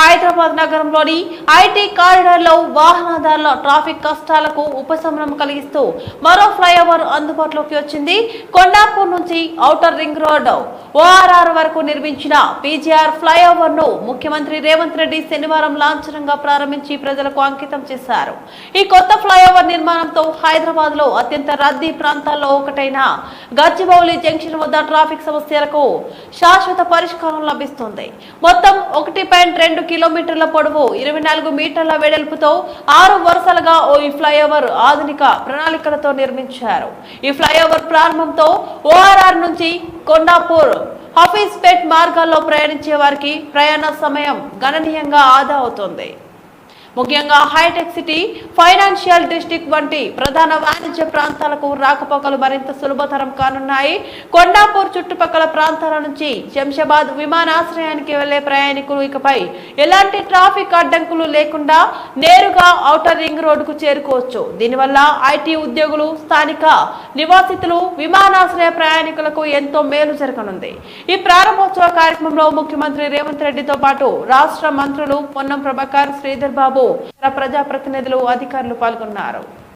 హైదరాబాద్ నగరంలోని IT కారిడార్లో వాహనదారుల traffic కష్టాలకు ఉపశమనం కలిగిస్తూ మరో ఫ్లైఓవర్ అందుబాటులోకి వచ్చింది. కొండాపూర్ నుంచి ఔటర్ రింగ్ రోడ్ ఓఆర్ఆర్ వరకు నిర్మించిన పీజీఆర్ ఫ్లైఓవర్ను ముఖ్యమంత్రి రేవంత్ రెడ్డి శనివారం లాంఛనంగా ప్రారంభించి ప్రజలకు అంకితం చేశారు. ఈ కొత్త ఫ్లైఓవర్ నిర్మాణంతో హైదరాబాద్లో అత్యంత రద్దీ ప్రాంతాల్లో ఒకటైన గచ్చిబౌలి జంక్షన్ వద్ద ట్రాఫిక్ సమస్యలకు శాశ్వత పరిష్కారం లభిస్తుంది. మొత్తం ఒకటి పాయింట్ రెండు కిలోమీటర్ల పొడవు ఇరవై నాలుగు మీటర్ల వెడల్పుతో ఆరు వరుసలుగా ఓ ఈ ఫ్లైఓవర్ ఆధునిక ప్రణాళికలతో నిర్మించారు. ఈ ఫ్లైఓవర్ ప్రారంభంతో ఓఆర్ఆర్ నుంచి కొండాపూర్ హఫీజ్పేట్ మార్గాల్లో ప్రయాణించే వారికి ప్రయాణ సమయం గణనీయంగా ఆదా అవుతుంది. ముఖ్యంగా హైటెక్ సిటీ ఫైనాన్షియల్ డిస్ట్రిక్ట్ వంటి ప్రధాన వాణిజ్య ప్రాంతాలకు రాకపోకలు మరింత సులభతరం కానున్నాయి. కొండాపూర్ చుట్టుపక్కల ప్రాంతాల నుంచి శంషాబాద్ విమానాశ్రయానికి వెళ్ళే ప్రయాణికులు ఇకపై ఎలాంటి ట్రాఫిక్ అడ్డంకులు లేకుండా నేరుగా ఔటర్ రింగ్ రోడ్డుకు చేరుకోవచ్చు. దీనివల్ల ఐటీ ఉద్యోగులు స్థానిక నివాసితులు విమానాశ్రయ ప్రయాణికులకు ఎంతో మేలు జరగనుంది. ఈ ప్రారంభోత్సవ కార్యక్రమంలో ముఖ్యమంత్రి రేవంత్ రెడ్డితో పాటు రాష్ట్ర మంత్రులు పొన్నం ప్రభాకర్ శ్రీధర్ బాబు ప్రజాప్రతినిధులు అధికారులు పాల్గొన్నారు.